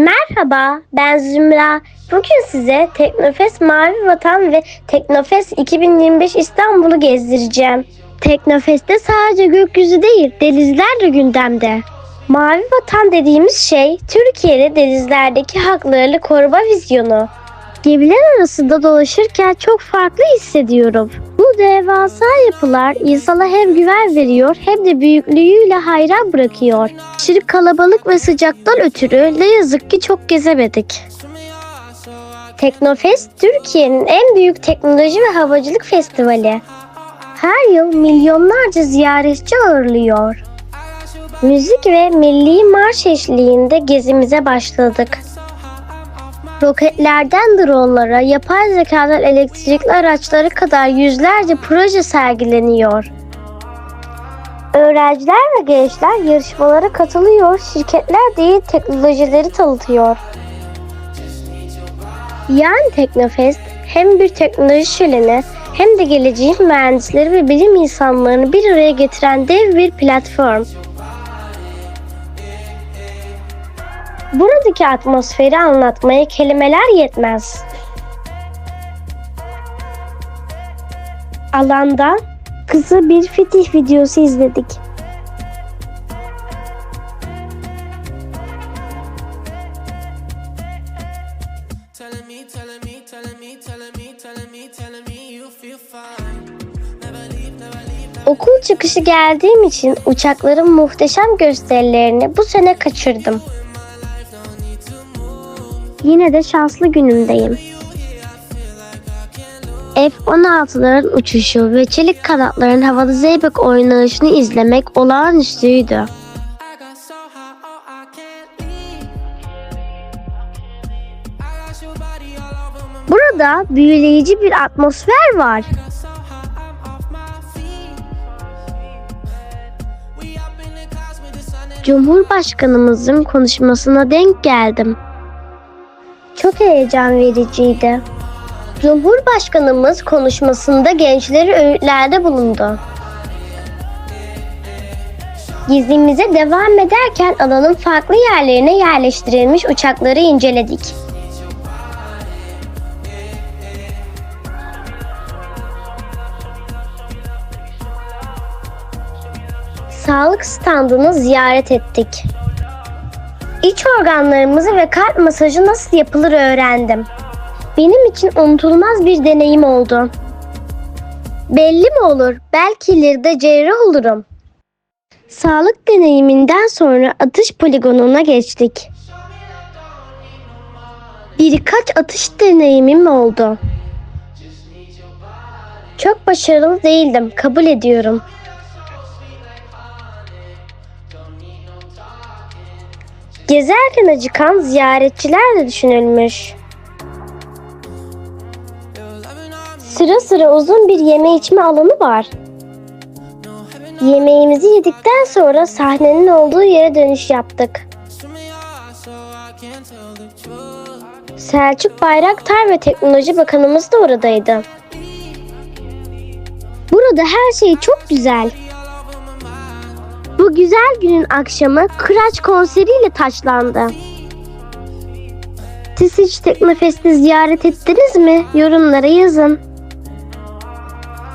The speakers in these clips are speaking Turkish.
Merhaba, ben Zümra. Bugün size Teknofest Mavi Vatan ve Teknofest 2025 İstanbul'u gezdireceğim. Teknofest'te sadece gökyüzü değil, denizler de gündemde. Mavi Vatan dediğimiz şey, Türkiye'de denizlerdeki haklarını koruma vizyonu. Gemiler arasında dolaşırken çok farklı hissediyorum. Bu devasa yapılar insana hem güven veriyor hem de büyüklüğüyle hayran bırakıyor. Aşırı kalabalık ve sıcaktan ötürü ne yazık ki çok gezemedik. Teknofest Türkiye'nin en büyük teknoloji ve havacılık festivali. Her yıl milyonlarca ziyaretçi ağırlıyor. Müzik ve milli marş eşliğinde gezimize başladık. Roketlerden dronlara, yapay zekadan elektrikli araçlara kadar yüzlerce proje sergileniyor. Öğrenciler ve gençler yarışmalara katılıyor, şirketler değil teknolojileri tanıtıyor. Yani Teknofest hem bir teknoloji şöleni hem de geleceğin mühendisleri ve bilim insanlarını bir araya getiren dev bir platform. Buradaki atmosferi anlatmaya kelimeler yetmez. Alanda kısa bir fetih videosu izledik. Telling me, telling me, telling me, telling me, telling me, telling me you feel fine. Never leave, never leave. Okul çıkışı geldiğim için uçakların muhteşem gösterilerini bu sene kaçırdım. Yine de şanslı günümdeyim. F-16'ların uçuşu ve çelik kanatların havada zeybek oynayışını izlemek olağanüstüydü. Burada büyüleyici bir atmosfer var. Cumhurbaşkanımızın konuşmasına denk geldim. Çok heyecan vericiydi. Cumhurbaşkanımız konuşmasında gençleri öğütlerde bulundu. Gezimize devam ederken alanın farklı yerlerine yerleştirilmiş uçakları inceledik. Sağlık standını ziyaret ettik. İç organlarımızı ve kalp masajı nasıl yapılır öğrendim. Benim için unutulmaz bir deneyim oldu. Belli mi olur? Belki ileride cerrah olurum. Sağlık deneyiminden sonra atış poligonuna geçtik. Birkaç atış deneyimim oldu. Çok başarılı değildim, kabul ediyorum. Gezerken acıkan ziyaretçiler de düşünülmüş. Sıra sıra uzun bir yeme içme alanı var. Yemeğimizi yedikten sonra sahnenin olduğu yere dönüş yaptık. Selçuk Bayraktar ve Teknoloji Bakanımız da oradaydı. Burada her şey çok güzel. Bu güzel günün akşamı Kıraç konseriyle taçlandı. Siz hiç Teknofest'i ziyaret ettiniz mi? Yorumlara yazın.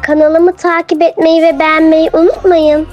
Kanalımı takip etmeyi ve beğenmeyi unutmayın.